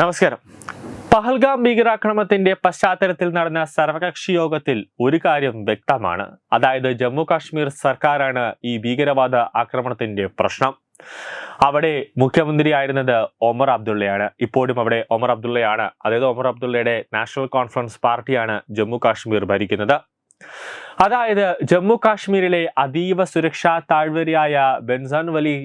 നമസ്കാരം. പഹൽഗാം ഭീകരാക്രമണത്തിന്റെ പശ്ചാത്തലത്തിൽ നടന്ന സർവകക്ഷി യോഗത്തിൽ ഒരു കാര്യം വ്യക്തമാണ്. അതായത് ജമ്മു കാശ്മീർ സർക്കാരാണ് ഈ ഭീകരവാദ ആക്രമണത്തിന്റെ പ്രശ്നം. അവിടെ മുഖ്യമന്ത്രിയായിരുന്നത് ഒമർ അബ്ദുള്ളയാണ്. ഇപ്പോഴും അവിടെ ഒമർ അബ്ദുള്ളയാണ്. അതായത് ഒമർ അബ്ദുള്ളയുടെ നാഷണൽ കോൺഫറൻസ് പാർട്ടിയാണ് ജമ്മു കാശ്മീർ ഭരിക്കുന്നത്. അതായത് ജമ്മു കാശ്മീരിലെ അതീവ സുരക്ഷാ താഴ്വരയായ ബെൻസാൻ വലി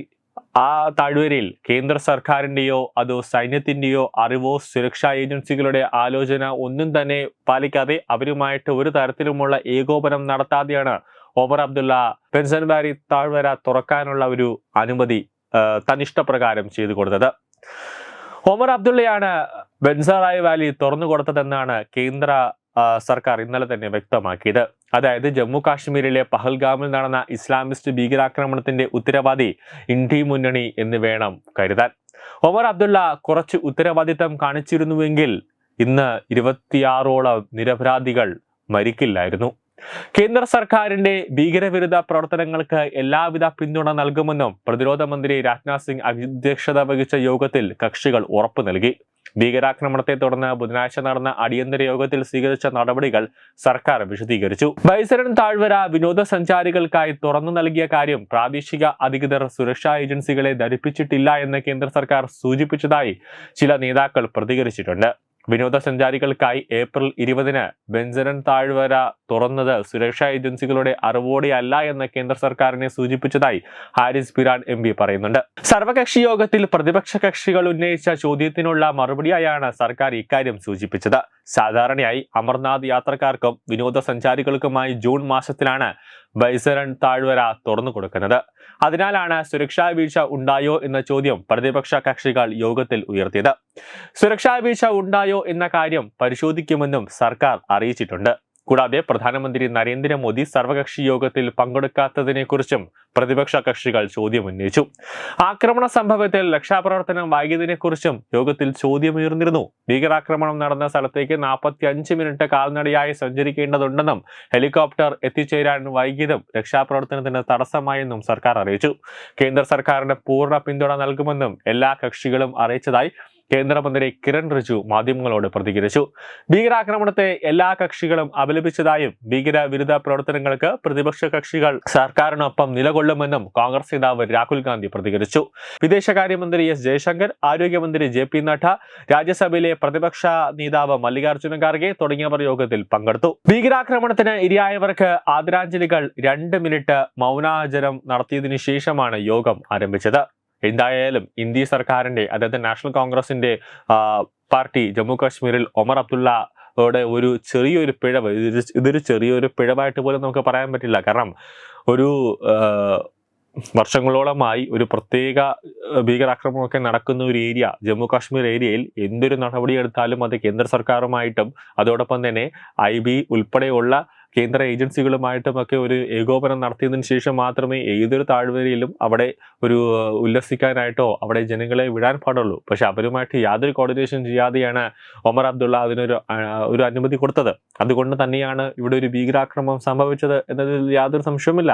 ആ താഴ്വരയിൽ കേന്ദ്ര സർക്കാരിന്റെയോ അതോ സൈന്യത്തിന്റെയോ അറിവോ സുരക്ഷാ ഏജൻസികളുടെ ആലോചന ഒന്നും തന്നെ പാലിക്കാതെ അവരുമായിട്ട് ഒരു തരത്തിലുമുള്ള ഏകോപനം നടത്താതെയാണ് ഒമർ അബ്ദുള്ള പെൻസൻബാരി താഴ്വര തുറക്കാനുള്ള ഒരു അനുമതി തനിഷ്ടപ്രകാരം ചെയ്തു കൊടുത്തത്. ഒമർ അബ്ദുള്ളയാണ് ബെൻസാറായ് വാലി തുറന്നു കൊടുത്തതെന്നാണ് കേന്ദ്ര സർക്കാർ ഇന്നലെ തന്നെ വ്യക്തമാക്കിയത്. അതായത് ജമ്മു കാശ്മീരിലെ പഹൽഗാമിൽ നടന്ന ഇസ്ലാമിസ്റ്റ് ഭീകരാക്രമണത്തിന്റെ ഉത്തരവാദി ഇന്ത്യ മുന്നണി എന്ന് വേണം കരുതാൻ. ഒമർ അബ്ദുള്ള കുറച്ച് ഉത്തരവാദിത്തം കാണിച്ചിരുന്നുവെങ്കിൽ ഇന്ന് ഇരുപത്തിയാറോളം നിരപരാധികൾ മരിക്കില്ലായിരുന്നു. കേന്ദ്ര സർക്കാരിന്റെ ഭീകരവിരുദ്ധ പ്രവർത്തനങ്ങൾക്ക് എല്ലാവിധ പിന്തുണ നൽകുമെന്നും പ്രതിരോധ മന്ത്രി രാജ്നാഥ് സിംഗ് അധ്യക്ഷത വഹിച്ച യോഗത്തിൽ കക്ഷികൾ ഉറപ്പു നൽകി. ഭീകരാക്രമണത്തെ തുടർന്ന് ബുധനാഴ്ച നടന്ന അടിയന്തര യോഗത്തിൽ സ്വീകരിച്ച നടപടികൾ സർക്കാർ വിശദീകരിച്ചു. ബൈസരൻ താഴ്വര വിനോദസഞ്ചാരികൾക്കായി തുറന്നു നൽകിയ കാര്യം പ്രാദേശിക അധികൃതർ സുരക്ഷാ ഏജൻസികളെ ധരിപ്പിച്ചിട്ടില്ല എന്ന് കേന്ദ്ര സർക്കാർ സൂചിപ്പിച്ചതായി ചില നേതാക്കൾ പ്രതികരിച്ചിട്ടുണ്ട്. വിനോദസഞ്ചാരികൾക്കായി ഏപ്രിൽ ഇരുപതിന് ബെഞ്ചരൻ താഴ്വര തുറന്നത്. സുരക്ഷാ ഏജൻസികളുടെ അറിവോടെയല്ല എന്ന് കേന്ദ്ര സർക്കാരിനെ സൂചിപ്പിച്ചതായി ഹാരിസ് പിരാൻ എം പറയുന്നുണ്ട്. സർവകക്ഷി യോഗത്തിൽ പ്രതിപക്ഷ കക്ഷികൾ ഉന്നയിച്ച ചോദ്യത്തിനുള്ള മറുപടിയായാണ് സർക്കാർ ഇക്കാര്യം സൂചിപ്പിച്ചത്. സാധാരണയായി അമർനാഥ് യാത്രക്കാർക്കും വിനോദസഞ്ചാരികൾക്കുമായി ജൂൺ മാസത്തിലാണ് ബൈസരൺ താഴ്വര തുറന്നു കൊടുക്കുന്നത്. അതിനാലാണ് സുരക്ഷാ വീഴ്ച ഉണ്ടായോ എന്ന ചോദ്യം പ്രതിപക്ഷ കക്ഷികൾ യോഗത്തിൽ ഉയർത്തിയത്. സുരക്ഷാ വീഴ്ച ഉണ്ടായോ എന്ന കാര്യം പരിശോധിക്കുമെന്നും സർക്കാർ അറിയിച്ചിട്ടുണ്ട്. കൂടാതെ പ്രധാനമന്ത്രി നരേന്ദ്രമോദി സർവകക്ഷി യോഗത്തിൽ പങ്കെടുക്കാത്തതിനെക്കുറിച്ചും പ്രതിപക്ഷ കക്ഷികൾ ചോദ്യമുന്നയിച്ചു ആക്രമണ സംഭവത്തിൽ രക്ഷാപ്രവർത്തനം വൈകിയതിനെക്കുറിച്ചും യോഗത്തിൽ ചോദ്യമുയർന്നിരുന്നു. ഭീകരാക്രമണം നടന്ന സ്ഥലത്തേക്ക് നാൽപ്പത്തി അഞ്ച് മിനിറ്റ് കാൽനടയായി സഞ്ചരിക്കേണ്ടതുണ്ടെന്നും ഹെലികോപ്റ്റർ എത്തിച്ചേരാൻ വൈകിയതും രക്ഷാപ്രവർത്തനത്തിന് തടസ്സമായെന്നും സർക്കാർ അറിയിച്ചു. കേന്ദ്ര സർക്കാരിന് പൂർണ പിന്തുണ നൽകുമെന്നും എല്ലാ കക്ഷികളും അറിയിച്ചതായി കേന്ദ്രമന്ത്രി കിരൺ റിജു മാധ്യമങ്ങളോട് പ്രതികരിച്ചു. ഭീകരാക്രമണത്തെ എല്ലാ കക്ഷികളും അപലപിച്ചതായും ഭീകര വിരുദ്ധ പ്രവർത്തനങ്ങൾക്ക് പ്രതിപക്ഷ കക്ഷികൾ സർക്കാരിനൊപ്പം നിലകൊള്ളുമെന്നും കോൺഗ്രസ് നേതാവ് രാഹുൽ ഗാന്ധി പ്രതികരിച്ചു. വിദേശകാര്യമന്ത്രി എസ് ജയശങ്കർ ആരോഗ്യമന്ത്രി ജെ പി നഡ്ഡ രാജ്യസഭയിലെ പ്രതിപക്ഷ നേതാവ് മല്ലികാർജുന ഖാർഗെ തുടങ്ങിയവർ യോഗത്തിൽ പങ്കെടുത്തു. ഭീകരാക്രമണത്തിന് ഇരയായവർക്ക് ആദരാഞ്ജലികൾ രണ്ട് മിനിറ്റ് മൗനാചരം നടത്തിയതിനു ശേഷമാണ് യോഗം ആരംഭിച്ചത്. എന്തായാലും ഇന്ത്യ സർക്കാരിന്റെ അതായത് നാഷണൽ കോൺഗ്രസിന്റെ പാർട്ടി ജമ്മു കാശ്മീരിൽ ഒമർ അബ്ദുള്ള യുടെ ഒരു ചെറിയൊരു പിഴവ് ഇതൊരു ചെറിയൊരു പിഴവായിട്ട് പോലും നമുക്ക് പറയാൻ പറ്റില്ല. കാരണം ഒരു വർഷങ്ങളോളമായി ഒരു പ്രത്യേക ഭീകരാക്രമണമൊക്കെ നടക്കുന്ന ഒരു ഏരിയ ജമ്മു കാശ്മീർ ഏരിയയിൽ എന്തൊരു നടപടി എടുത്താലും അത് കേന്ദ്ര സർക്കാരുമായിട്ടും അതോടൊപ്പം തന്നെ ഐ ബി ഉൾപ്പെടെയുള്ള കേന്ദ്ര ഏജൻസികളുമായിട്ടും ഒക്കെ ഒരു ഏകോപനം നടത്തിയതിനു ശേഷം മാത്രമേ ഏതൊരു താഴ്വരയിലും അവിടെ ഒരു ഉല്ലസിക്കാനായിട്ടോ അവിടെ ജനങ്ങളെ വിടാൻ പാടുള്ളൂ. പക്ഷെ അവരുമായിട്ട് യാതൊരു കോർഡിനേഷൻ ചെയ്യാതെയാണ് ഒമർ അബ്ദുള്ള അതിനൊരു ഒരു അനുമതി കൊടുത്തത്. അതുകൊണ്ട് തന്നെയാണ് ഇവിടെ ഒരു ഭീകരാക്രമണം സംഭവിച്ചത് എന്നതിൽ യാതൊരു സംശയവുമില്ല.